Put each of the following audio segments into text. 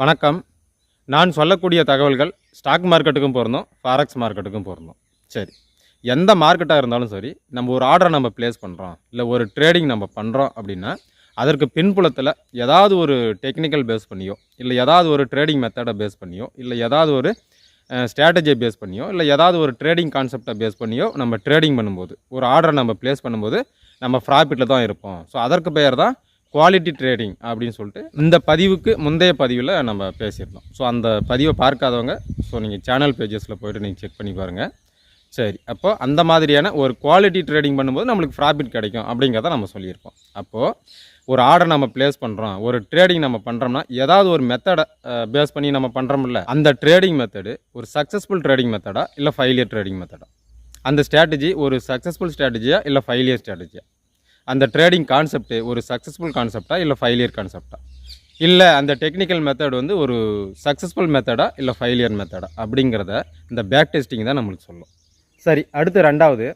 வணக்கம். நான் சொல்லக்கூடிய தகவல்கள் ஸ்டாக் மார்க்கெட்டுக்கும் பொருந்தும் ஃபாரக்ஸ் மார்க்கெட்டுக்கும் பொருந்தும். சரி எந்த மார்க்கெட்டாக இருந்தாலும் சரி நம்ம ஒரு ஆர்டரை நம்ம ப்ளேஸ் பண்ணுறோம் இல்லை ஒரு ட்ரேடிங் நம்ம பண்ணுறோம் அப்படின்னா அதற்கு பின்புலத்தில் ஏதாவது ஒரு டெக்னிக்கல் பேஸ் பண்ணியோ இல்லை ஏதாவது ஒரு ட்ரேடிங் மெத்தடை பேஸ் பண்ணியோ இல்லை ஏதாவது ஒரு ஸ்ட்ராட்டஜியை பேஸ் பண்ணியோ இல்லை ஏதாவது ஒரு ட்ரேடிங் கான்செப்டை பேஸ் பண்ணியோ நம்ம ட்ரேடிங் பண்ணும்போது ஒரு ஆர்டரை நம்ம ப்ளேஸ் பண்ணும்போது நம்ம ப்ராஃபிட்டில் தான் இருப்போம். ஸோ அதற்கு பெயர் தான் குவாலிட்டி ட்ரேடிங் அப்படின்னு சொல்லிட்டு இந்த பதிவுக்கு முந்தைய பதிவில் நம்ம பேசியிருந்தோம். ஸோ அந்த பதிவை பார்க்காதவங்க ஸோ நீங்கள் சேனல் பேஜஸில் போய்ட்டு நீங்கள் செக் பண்ணி பாருங்கள் சரி அப்போ அந்த மாதிரியான ஒரு குவாலிட்டி ட்ரேடிங் பண்ணும்போது நம்மளுக்கு ப்ராஃபிட் கிடைக்கும் அப்படிங்கிறத நம்ம சொல்லியிருக்கோம் அப்போது ஒரு ஆர்டர் நம்ம ப்ளேஸ் பண்ணுறோம் ஒரு ட்ரேடிங் நம்ம பண்ணுறோம்னா ஏதாவது ஒரு மெத்தடை பேஸ் பண்ணி நம்ம பண்ணுறோம்ல அந்த ட்ரேடிங் மெத்தடு ஒரு சக்ஸஸ்ஃபுல் ட்ரேடிங் மெத்தடா இல்லை ஃபைலியர் ட்ரேடிங் மெத்தடா அந்த ஸ்ட்ராட்டஜி ஒரு சக்ஸஸ்ஃபுல் ஸ்ட்ராட்டஜியா இல்லை ஃபைலியர் ஸ்ட்ராட்டஜியா அந்த ட்ரேடிங் கான்செப்ட் ஒரு சக்ஸஸ்ஃபுல் கான்செப்டா இல்லை ஃபைலியர் கான்செப்டா இல்லை அந்த டெக்னிக்கல் மெத்தட் வந்து ஒரு சக்ஸஸ்ஃபுல் மெத்தடா இல்லை ஃபெயிலியர் மெத்தடா அப்படிங்கிறத இந்த பேக் டெஸ்டிங் தான் நம்மளுக்கு சொல்லும். சரி அடுத்து ரெண்டாவது.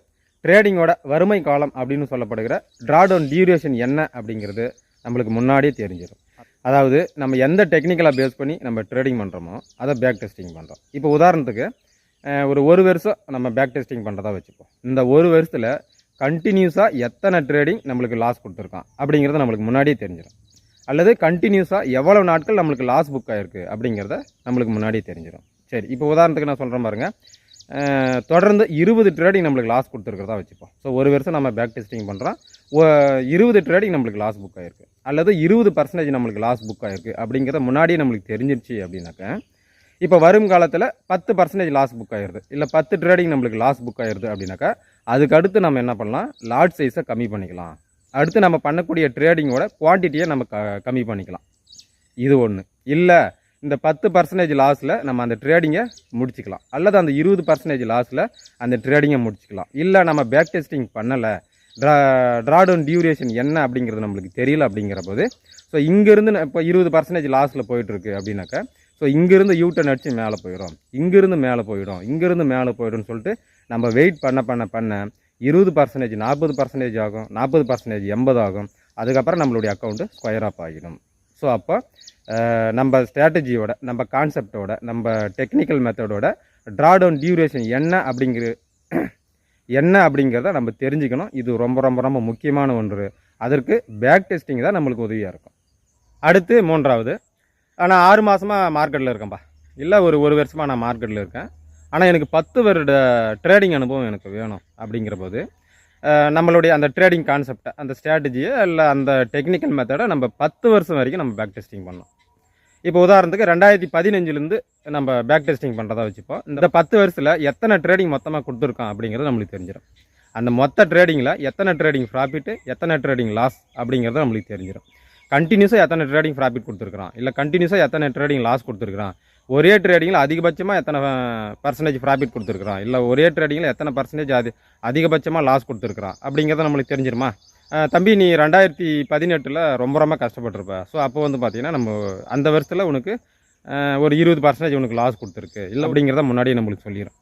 ட்ரேடிங்கோட வறுமை காலம் அப்படின்னு சொல்லப்படுகிற ட்ராடவுன் டியூரேஷன் என்ன அப்படிங்கிறது நம்மளுக்கு முன்னாடியே தெரிஞ்சிடும் அதாவது நம்ம எந்த டெக்னிக்கலாக பேஸ் பண்ணி நம்ம ட்ரேடிங் பண்ணுறோமோ அதை பேக் டெஸ்டிங் பண்ணுறோம் இப்போ உதாரணத்துக்கு ஒரு ஒரு வருஷம் நம்ம பேக் டெஸ்டிங் பண்ணுறதா வச்சுப்போம். இந்த ஒரு வருஷத்தில் கண்டினியூஸாக எத்தனை ட்ரேடிங் நம்மளுக்கு லாஸ் கொடுத்துருக்கான்? அப்படிங்கிறத நம்மளுக்கு முன்னாடியே தெரிஞ்சிடும் அல்லது கண்டினியூஸாக எவ்வளவு நாட்கள் நம்மளுக்கு லாஸ் புக் ஆகிருக்கு அப்படிங்கிறத நம்மளுக்கு முன்னாடியே தெரிஞ்சிடும் சரி இப்போ உதாரணத்துக்கு நான் சொல்கிறேன் பாருங்கள் தொடர்ந்து இருபது ட்ரேடிங் நம்மளுக்கு லாஸ் கொடுத்துருக்கிறதா வச்சுப்போம். ஸோ ஒரு வருஷம் நம்ம பேக் டெஸ்டிங் பண்ணுறோம் இருபது ட்ரேடிங் நம்மளுக்கு லாஸ் புக் ஆகிருக்கு அல்லது இருபது பர்சன்டேஜ் நம்மளுக்கு லாஸ் புக் ஆகிருக்கு அப்படிங்கிறத முன்னாடியே நம்மளுக்கு தெரிஞ்சிருச்சு அப்படின்னாக்க இப்போ வரும் காலத்தில் பத்து பர்சன்டேஜ் லாஸ் புக் ஆயிடுது இல்லை பத்து ட்ரேடிங் நம்மளுக்கு லாஸ் புக் ஆயிடுது அப்படின்னாக்கா அதுக்கு அடுத்து நம்ம என்ன பண்ணலாம்? லாட் சைஸை கம்மி பண்ணிக்கலாம். அடுத்து நம்ம பண்ணக்கூடிய ட்ரேடிங்கோட குவான்டிட்டியை நம்ம க கம்மி பண்ணிக்கலாம். இது ஒன்று இல்லை இந்த பத்து பர்சன்டேஜ் லாஸில் நம்ம அந்த ட்ரேடிங்கை முடிச்சுக்கலாம். அல்லது அந்த இருபது பர்சன்டேஜ் லாஸில் அந்த ட்ரேடிங்கை முடிச்சுக்கலாம். இல்லை நம்ம பேக் டெஸ்டிங் பண்ணலை. ட்ரா ட்ராடவுன் டியூரேஷன் என்ன அப்படிங்கிறது நம்மளுக்கு தெரியல அப்படிங்கிற போது ஸோ இங்கேருந்து இப்போ இருபது பர்சன்டேஜ் லாஸில் போயிட்டுருக்கு அப்படின்னாக்கா ஸோ இங்கேருந்து யூட்டன் அடித்து மேலே போயிடும் இங்கேருந்து மேலே போயிடும். இங்கேருந்து மேலே போயிடும்னு சொல்லிட்டு நம்ம வெயிட் பண்ண பண்ண பண்ண இருபது பர்சன்டேஜ் நாற்பது பர்சன்டேஜ் ஆகும். நாற்பது பர்சன்டேஜ் எண்பது ஆகும். அதுக்கப்புறம் நம்மளுடைய அக்கௌண்ட்டு ஸ்கொயர் ஆப் ஆகிடும். ஸோ அப்போ நம்ம ஸ்ட்ராட்டஜியோட நம்ம கான்செப்டோட நம்ம டெக்னிக்கல் மெத்தடோட ட்ராடவுன் டியூரேஷன் என்ன அப்படிங்கிற என்ன அப்படிங்கிறத நம்ம தெரிஞ்சுக்கணும். இது ரொம்ப ரொம்ப ரொம்ப முக்கியமான ஒன்று. அதற்கு பேக் டெஸ்டிங் தான் நம்மளுக்கு உதவியாக இருக்கும். அடுத்து மூன்றாவது. ஆனால் ஆறு மாதமாக மார்க்கெட்டில் இருக்கேன்ப்பா இல்லை ஒரு ஒரு வருஷமாக நான் மார்க்கெட்டில் இருக்கேன். ஆனால் எனக்கு பத்து வருட ட்ரேடிங் அனுபவம் எனக்கு வேணும் அப்படிங்கிற போது நம்மளுடைய அந்த ட்ரேடிங் கான்செப்டை அந்த ஸ்ட்ராட்டஜியை இல்லை அந்த டெக்னிக்கல் மெத்தடை நம்ம பத்து வருஷம் வரைக்கும் நம்ம பேக் டெஸ்டிங் பண்ணோம். இப்போ உதாரணத்துக்கு ரெண்டாயிரத்தி பதினஞ்சுலேருந்து நம்ம பேக் டெஸ்டிங் பண்ணுறதா வச்சுப்போம். இந்த பத்து வருஷத்தில் எத்தனை ட்ரேடிங் மொத்தமாக கொடுத்துருக்கோம் அப்படிங்கிறது நம்மளுக்கு தெரிஞ்சிடும் அந்த மொத்த ட்ரேடிங்கில் எத்தனை ட்ரேடிங் ப்ராஃபிட்டு எத்தனை ட்ரேடிங் லாஸ் அப்படிங்கிறது நம்மளுக்கு தெரிஞ்சிடும் கண்டினியூஸாக எத்தனை ட்ரேடிங் ப்ராஃபிட் கொடுத்துருக்குறான்? இல்லை கண்டினியூஸாக எத்தனை ட்ரேடிங் லாஸ் கொடுத்துருக்குறான்? ஒரே ட்ரேடிங்கில் அதிகபட்சமாக எத்தனை பர்சன்டேஜ் ப்ராஃபிட் கொடுத்துருக்குறான்? இல்லை ஒரே ட்ரேடிங்கில் எத்தனை பர்சன்டேஜ் அது அதிகபட்சமாக லாஸ் கொடுத்துருக்குறான்? அப்படிங்கிறத நம்மளுக்கு தெரிஞ்சிருமா? தம்பி நீ ரெண்டாயிரத்தி பதினெட்டில் ரொம்ப ரொம்ப கஷ்டப்பட்டிருப்ப. ஸோ அப்போ வந்து பார்த்தீங்கன்னா நம்ம அந்த வருஷத்தில் உனக்கு ஒரு இருபது பர்சன்டேஜ் உனக்கு லாஸ் கொடுத்துருக்கு. இல்லை அப்படிங்கிறத முன்னாடியே நம்மளுக்கு சொல்லிடும்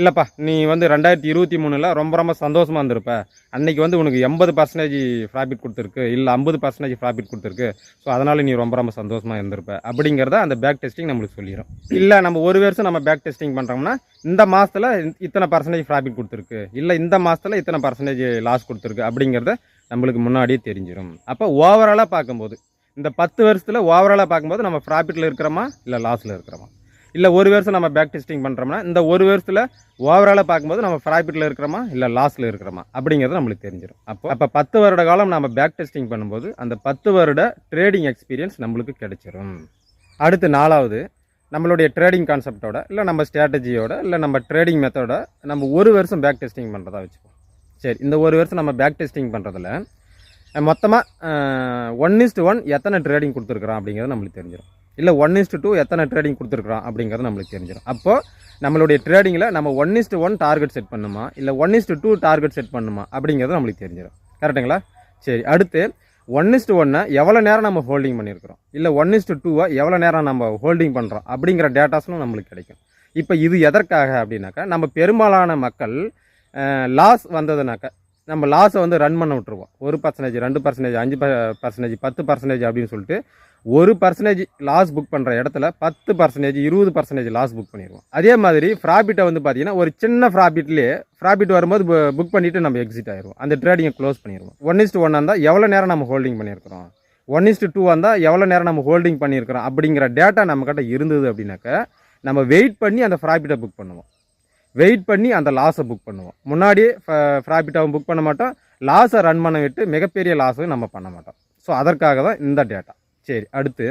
இல்லைப்பா நீ வந்து ரெண்டாயிரத்தி இருபத்தி மூணில் ரொம்ப ரொம்ப சந்தோஷமாக இருந்திருப்ப. அன்னைக்கு வந்து உனக்கு எண்பது பர்சன்டேஜ் ப்ராஃபிட் கொடுத்துருக்கு இல்லை ஐம்பது பர்சன்டேஜ் ப்ராஃபிட் கொடுத்துருக்கு. ஸோ அதனால் நீ ரொம்ப ரொம்ப சந்தோஷமாக இருந்திருப்ப. அப்படிங்கிறத அந்த பேக் டெஸ்டிங் நம்மளுக்கு சொல்லிடும் இல்லை நம்ம ஒரு வருஷம் நம்ம பேக் டெஸ்டிங் பண்ணுறோம்னா இந்த மாதத்தில் இத்தனை பர்சன்டேஜ் ப்ராஃபிட் கொடுத்துருக்கு இல்லை இந்த மாதத்தில் இத்தனை பர்சன்டேஜ் லாஸ் கொடுத்துருக்கு அப்படிங்கிறத நம்மளுக்கு முன்னாடியே தெரிஞ்சிடும் அப்போ ஓவராலாக பார்க்கும்போது இந்த பத்து வருஷத்தில் ஓவராலாக பார்க்கும்போது நம்ம ப்ராஃபிட்டில் இருக்கிறோமா இல்லை லாஸில் இருக்கிறோமா? இல்லை ஒரு வருஷம் நம்ம பேக் டெஸ்டிங் பண்ணுறோம்னா இந்த ஒரு வருஷத்தில் ஓவராலாக பார்க்கும்போது நம்ம ப்ராஃபிட்டில் இருக்கிறோமா இல்லை லாஸில் இருக்கிறோமா அப்படிங்கிறது நம்மளுக்கு தெரிஞ்சிடும் அப்போ அப்போ பத்து வருட காலம் நம்ம பேக் டெஸ்டிங் பண்ணும்போது அந்த பத்து வருட ட்ரேடிங் எக்ஸ்பீரியன்ஸ் நம்மளுக்கு கிடைச்சிரும். அடுத்து நாலாவது நம்மளுடைய ட்ரேடிங் கான்செப்டோட இல்லை நம்ம ஸ்ட்ராட்டஜியோட இல்லை நம்ம ட்ரேடிங் மெத்தடோட நம்ம ஒரு வருஷம் பேக் டெஸ்டிங் பண்ணுறதா வச்சுப்போம். சரி இந்த ஒரு வருஷம் நம்ம பேக் டெஸ்டிங் பண்ணுறதுல மொத்தமாக ஒன் இஸ்ட் ஒன் எத்தனை ட்ரேடிங் கொடுத்துருக்குறோம் அப்படிங்கிறது நம்மளுக்கு தெரிஞ்சிடும் இல்லை ஒன் இஸ்ட் டூ எத்தனை ட்ரேடிங் கொடுத்துருக்குறோம் அப்படிங்கிறது நம்மளுக்கு தெரிஞ்சிடும். அப்போது நம்மளுடைய ட்ரேடிங்கில் நம்ம one is to one target set பண்ணுமா? இல்லை one is to two target set பண்ணுமா? அப்படிங்கிறது நம்மளுக்கு தெரிஞ்சிடும். கரெக்டுங்களா சரி அடுத்து ஒன் இஸ்டு ஒன்னை எவ்வளோ நேரம் நம்ம ஹோல்டிங் பண்ணியிருக்கிறோம் இல்லை ஒன் இஸ்ட் டூவை எவ்வளோ நேரம் நம்ம ஹோல்டிங் பண்ணுறோம் அப்படிங்கிற டேட்டாஸும் நம்மளுக்கு கிடைக்கும். இப்போ இது எதற்காக அப்படின்னாக்கா நம்ம பெரும்பாலான மக்கள் லாஸ் வந்ததுனாக்கா நம்ம லாஸை வந்து ரன் பண்ண விட்டுருவோம். ஒரு பர்சன்டேஜ் ரெண்டு பர்சன்டேஜ் அஞ்சு பர்சன்டேஜ் பத்து பர்சன்டேஜ் அப்படின்னு சொல்லிட்டு ஒரு பர்சன்டேஜ் லாஸ் புக் பண்ணுற இடத்துல பத்து பர்சன்டேஜ் இருபது பர்சன்டேஜ் லாஸ் புக் பண்ணிடுவோம் அதே மாதிரி ப்ராஃபிட்டை வந்து பார்த்தீங்கன்னா ஒரு சின்ன ப்ராஃபிட்லேயே ப்ராஃபிட் வரும்போது புக் பண்ணிவிட்டு நம்ம எக்ஸிட் ஆயிடுவோம் அந்த ட்ரேடிங்கை க்ளோஸ் பண்ணிடுவோம் ஒன் இஸ்ட் ஒன் இருந்தால் எவ்வளோ நேரம் நம்ம ஹோல்டிங் பண்ணியிருக்கிறோம் ஒன் இஸ்ட் டூ வந்தால் எவ்வளோ நேரம் நம்ம ஹோல்டிங் பண்ணியிருக்கிறோம் அப்படிங்கிற டேட்டா நம்மக்கிட்ட இருந்தது அப்படின்னாக்க நம்ம வெயிட் பண்ணி அந்த ப்ராஃபிட்டை புக் பண்ணுவோம். வெயிட் பண்ணி அந்த லாஸை புக் பண்ணுவோம். முன்னாடியே ப்ராஃபிட்டாகவும் புக் பண்ண மாட்டோம். லாஸை ரன் பண்ண விட்டு மிகப்பெரிய லாஸையும் நம்ம பண்ண மாட்டோம். ஸோ அதற்காக தான் இந்த டேட்டா சரி அடுத்து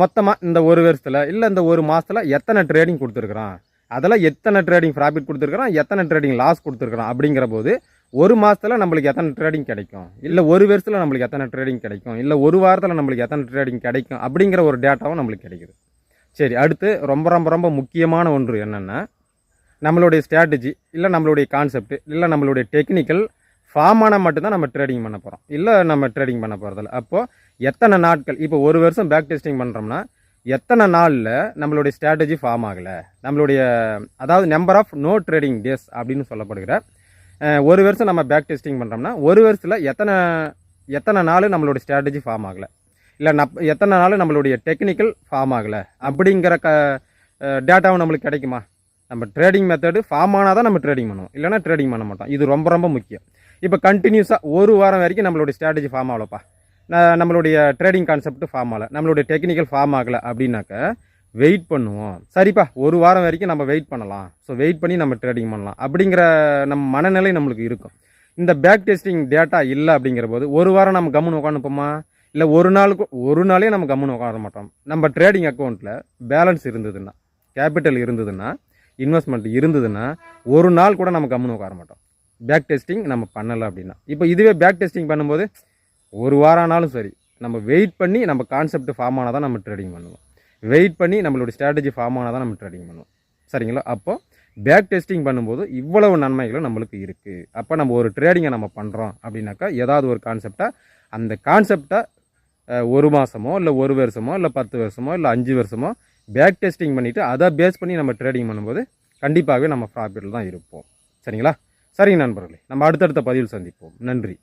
மொத்தமாக இந்த ஒரு வருஷத்தில் இல்லை இந்த ஒரு மாதத்தில் எத்தனை ட்ரேடிங் கொடுத்துருக்குறான்? அதில் எத்தனை ட்ரேடிங் ப்ராஃபிட் கொடுத்துருக்குறான்? எத்தனை ட்ரேடிங் லாஸ் கொடுத்துருக்குறான்? அப்படிங்கிற போது ஒரு மாதத்தில் நம்மளுக்கு எத்தனை ட்ரேடிங் கிடைக்கும்? இல்லை ஒரு வருஷத்தில் நம்மளுக்கு எத்தனை ட்ரேடிங் கிடைக்கும்? இல்லை ஒரு வாரத்தில் நம்மளுக்கு எத்தனை ட்ரேடிங் கிடைக்கும்? அப்படிங்கிற ஒரு டேட்டாவும் நம்மளுக்கு கிடைக்குது. சரி அடுத்து ரொம்ப ரொம்ப ரொம்ப முக்கியமான ஒன்று என்னென்னா நம்மளுடைய ஸ்ட்ராட்டஜி இல்லை நம்மளுடைய கான்செப்ட் இல்லை நம்மளுடைய டெக்னிக்கல் ஃபார்ம் ஆனால் மட்டும்தான் நம்ம ட்ரேடிங் பண்ண போகிறோம் இல்லை நம்ம ட்ரேடிங் பண்ண போகிறதில்ல அப்போது எத்தனை நாட்கள் இப்போ ஒரு வருஷம் பேக் டெஸ்டிங் பண்ணுறோம்னா எத்தனை நாளில் நம்மளுடைய ஸ்ட்ராட்டஜி ஃபார்ம் ஆகலை? நம்மளுடைய அதாவது number of no trading days அப்படின்னு சொல்லப்படுகிற ஒரு வருஷம் நம்ம பேக் டெஸ்டிங் பண்ணுறோம்னா ஒரு வருஷத்தில் எத்தனை எத்தனை நாள் நம்மளுடைய ஸ்ட்ராட்டஜி ஃபார்ம் ஆகலை? இல்லை நப் எத்தனை நாள் நம்மளுடைய டெக்னிக்கல் ஃபார்ம் ஆகலை? அப்படிங்கிற க டேட்டாவும் நம்மளுக்கு கிடைக்குமா? நம்ம ட்ரேடிங் மெத்தடு ஃபார்ம் ஆனால் தான் நம்ம ட்ரேடிங் பண்ணுவோம். இல்லைன்னா ட்ரேடிங் பண்ண மாட்டோம். இது ரொம்ப ரொம்ப முக்கியம். இப்போ கண்டினியூஸாக ஒரு வாரம் வரைக்கும் நம்மளுடைய ஸ்ட்ராட்டஜி ஃபார்ம் ஆகலப்பா. நம்மளுடைய ட்ரேடிங் கான்செப்ட் ஃபார்ம் ஆகலை. நம்மளுடைய டெக்னிக்கல் ஃபார்ம் ஆகலை அப்படின்னாக்க வெயிட் பண்ணுவோம். சரிப்பா ஒரு வாரம் வரைக்கும் நம்ம வெயிட் பண்ணலாம். ஸோ வெயிட் பண்ணி நம்ம ட்ரேடிங் பண்ணலாம். அப்படிங்கிற நம்ம மனநிலை நம்மளுக்கு இருக்கும். இந்த பேக் டெஸ்டிங் டேட்டா இல்லை அப்படிங்கிற போது ஒரு வாரம் நம்ம கம்முன்னு உட்காந்துப்போமா இல்லை ஒரு நாளுக்கு ஒரு நாளே நம்ம கம்முன்னு உட்கார மாட்டோம். நம்ம ட்ரேடிங் அக்கௌண்ட்டில் பேலன்ஸ் இருந்ததுன்னா கேபிட்டல் இருந்ததுன்னா இன்வெஸ்ட்மெண்ட் இருந்ததுன்னா ஒரு நாள் கூட நம்ம கம்முன்னு உட்கார மாட்டோம். பேக் டெஸ்டிங் நம்ம பண்ணலை அப்படின்னா. இப்போ இதுவே பேக் டெஸ்டிங் பண்ணும்போது ஒரு வாரம் ஆனாலும் சரி நம்ம வெயிட் பண்ணி நம்ம கான்செப்ட் ஃபார்ம் ஆனால் தான் நம்ம ட்ரேடிங் பண்ணுவோம். வெயிட் பண்ணி நம்மளோட ஸ்ட்ராட்டஜி ஃபார்ம் ஆனால் தான் நம்ம ட்ரேடிங் பண்ணுவோம். சரிங்களா? அப்போ பேக் டெஸ்டிங் பண்ணும்போது இவ்வளவு நன்மைகளும் நம்மளுக்கு இருக்குது அப்போ நம்ம ஒரு ட்ரேடிங்கை நம்ம பண்ணுறோம் அப்படின்னாக்கா ஏதாவது ஒரு கான்செப்டை அந்த கான்செப்டை ஒரு மாதமோ இல்லை ஒரு வருஷமோ இல்லை பத்து வருஷமோ இல்லை அஞ்சு வருஷமோ பேக் டெஸ்டிங் பண்ணிவிட்டு அதை பேஸ் பண்ணி நம்ம ட்ரேடிங் பண்ணும்போது கண்டிப்பாகவே நம்ம ப்ராஃபிட்டில் தான் இருப்போம். சரிங்களா? சரிங்க நண்பர்களே நம்ம அடுத்தடுத்த பதிவில் சந்திப்போம். நன்றி.